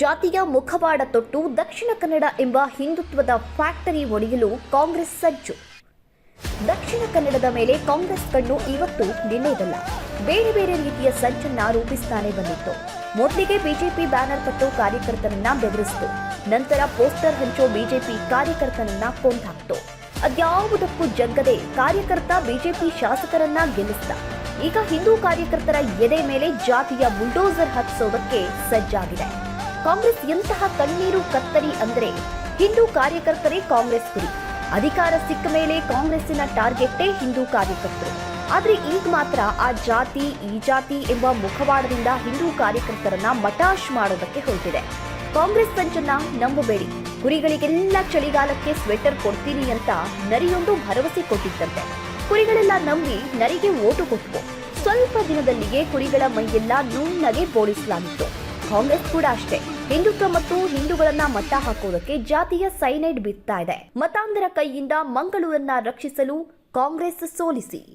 ಜಾತಿಯ ಮುಖವಾಡ ತೊಟ್ಟು ದಕ್ಷಿಣ ಕನ್ನಡ ಎಂಬ ಹಿಂದುತ್ವದ ಫ್ಯಾಕ್ಟರಿ ಒಡೆಯಲು ಕಾಂಗ್ರೆಸ್ ಸಜ್ಜು. ದಕ್ಷಿಣ ಕನ್ನಡದ ಮೇಲೆ ಕಾಂಗ್ರೆಸ್ ಕಣ್ಣು ಇವತ್ತು ನಿನ್ನೆದಲ್ಲ ಬೇರೆ ಬೇರೆ ರೀತಿಯ ಸಂಚನ್ನ ರೂಪಿಸ್ತಾನೆ ಬಂದಿತ್ತು. ಮೊದಲಿಗೆ ಬಿಜೆಪಿ ಬ್ಯಾನರ್ ಕಟ್ಟು ಕಾರ್ಯಕರ್ತನನ್ನ ಬೆದರಿಸಿತು. ನಂತರ ಪೋಸ್ಟರ್ ಹಂಚೋ ಬಿಜೆಪಿ ಕಾರ್ಯಕರ್ತನನ್ನ ಕೊಂದಾಕ್ತು. ಅದ್ಯಾವುದಕ್ಕೂ ಜಗ್ಗದೆ ಕಾರ್ಯಕರ್ತ ಬಿಜೆಪಿ ಶಾಸಕರನ್ನ ಗೆಲ್ಲಿಸಿದ. ಈಗ ಹಿಂದೂ ಕಾರ್ಯಕರ್ತರ ಎದೆ ಮೇಲೆ ಜಾತಿಯ ಬುಲ್ಡೋಸರ್ ಹತ್ತಿಸೋದಕ್ಕೆ ಸಜ್ಜಾಗಿದೆ. ಕಾಂಗ್ರೆಸ್ ಎಂತಹ ಕಣ್ಣೀರು ಕತ್ತರಿ ಅಂದರೆ ಹಿಂದೂ ಕಾರ್ಯಕರ್ತರೇ ಕಾಂಗ್ರೆಸ್ ಗುರಿ. ಅಧಿಕಾರ ಸಿಕ್ಕ ಮೇಲೆ ಕಾಂಗ್ರೆಸ್ಸಿನ ಟಾರ್ಗೆಟ್ಟೇ ಹಿಂದೂ ಕಾರ್ಯಕರ್ತರು. ಆದರೆ ಈಗ ಮಾತ್ರ ಆ ಜಾತಿ, ಈ ಜಾತಿ ಎಂಬ ಮುಖವಾಡದಿಂದ ಹಿಂದೂ ಕಾರ್ಯಕರ್ತರನ್ನ ಮಟಾಶ್ ಮಾಡೋದಕ್ಕೆ ಹೊರಟಿದೆ. ಕಾಂಗ್ರೆಸ್ ಸಂಚನ್ನ ನಂಬಬೇಡಿ. ಕುರಿಗಳಿಗೆಲ್ಲ ಚಳಿಗಾಲಕ್ಕೆ ಸ್ವೆಟರ್ ಕೊಡ್ತೀನಿ ಅಂತ ನರಿಯೊಂದು ಭರವಸೆ ಕೊಟ್ಟಿದ್ದಂತೆ. ಕುರಿಗಳೆಲ್ಲ ನಂಬಿ ನರಿಗೆ ಓಟು ಕೊಟ್ಟು ಸ್ವಲ್ಪ ದಿನದಲ್ಲಿಯೇ ಕುರಿಗಳ ಮೈಯೆಲ್ಲ ನುಣ್ಣಗೆ ಬೋಳಿಸಲಾಗಿತ್ತು. ಕಾಂಗ್ರೆಸ್ ಕೂಡ ಅಷ್ಟೇ. ಹಿಂದುತ್ವ ಮತ್ತು ಹಿಂದೂಗಳನ್ನ ಮಟ್ಟ ಹಾಕುವುದಕ್ಕೆ ಜಾತಿಯ ಸೈನೈಡ್ ಬಿತ್ತಾ ಇದೆ. ಮತಾಂಧರ ಕೈಯಿಂದ ಮಂಗಳೂರನ್ನ ರಕ್ಷಿಸಲು ಕಾಂಗ್ರೆಸ್ ಸೋಲಿಸಿ.